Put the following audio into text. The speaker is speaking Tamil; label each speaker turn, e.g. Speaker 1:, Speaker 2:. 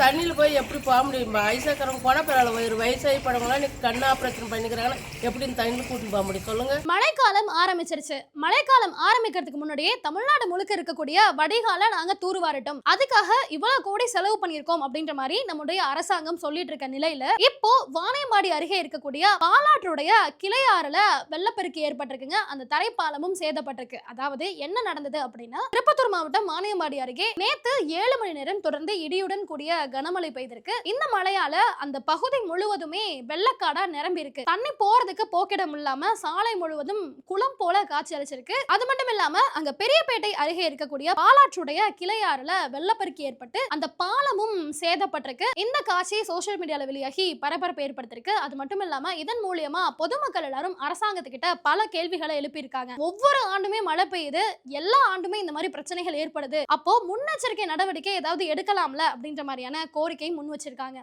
Speaker 1: தண்ணியில் போய் எப்படி போக முடியும்? ஐசாக்கிறவங்க போனால் பரவாயில்ல. ஒரு வயசாகி படவங்களாம் நீ கண் ஆப்ரேஷன் பண்ணிக்கிறாங்கன்னா எப்படி இந்த தண்ணியில் கூட்டிட்டு போக முடியும்? சொல்லுங்க.
Speaker 2: மழைக்காலம் ஆரம்பிச்சிருச்சு. மழைக்காலம் ஆரம்பிக்கிறதுக்கு முன்னாடியே தமிழ்நாடு முழுக்க இருக்கக்கூடிய வடிகால நாங்கள் தூர்வாரட்டும் அதுக்காக இவ்வளவு கோடி செலவு பண்ணியிருக்கோம் அப்படின்ற மாதிரி நம்முடைய அரசாங்கம் சொல்லிட்டு இருக்க நிலையில இப்போ வாணியம்பாடி அருகே இருக்கக்கூடிய பாலாற்றுடைய கிளையாறுல வெள்ளப்பெருக்கு ஏற்பட்டிருக்குங்க. அந்த தரைப்பாலமும் சேதப்பட்டிருக்கு. அதாவது என்ன நடந்தது அப்படின்னா திருப்பத்தூர் மாவட்டம் வானையம்பாடி அருகே நேத்து ஏழு மணி நேரம் தொடர்ந்து இடியுடன் கூடிய கனமழை பெய்திருக்கு. இந்த மழையால அந்த பகுதி முழுவதுமே வெள்ளக்காடா நிரம்பி இருக்கு தண்ணி போறதுக்கு போக்கிடம் இல்லாம சாலை முழுவதும் குளம் போல காட்சி அளிச்சிருக்கு. அது மட்டும் இல்லாம அங்க பெரியபேட்டை அருகே இருக்கக்கூடிய பாலாற்றுடைய கிளையாறுல வெள்ளப்பெருக்கு ஏற்பட்டு அந்த பாலமும் சேதப்பட்டிருக்கு. இந்த காட்சி சோசியல் மீடியால வெளியாகி பரபரப்பு ஏற்படுத்திருக்கு அது மட்டும் இல்லாம இதன் மூலியமா பொதுமக்கள் எல்லாரும் அரசாங்கத்துக்கிட்ட பல கேள்விகளை எழுப்பியிருக்காங்க. ஒவ்வொரு ஆண்டுமே மழை பெய்யுது. எல்லா ஆண்டுமே இந்த மாதிரி பிரச்சனைகள் ஏற்படுது. அப்போ முன்னெச்சரிக்கை நடவடிக்கை ஏதாவது எடுக்கலாம்ல அப்படின்ற மாதிரியான கோரிக்கை முன் வச்சிருக்காங்க.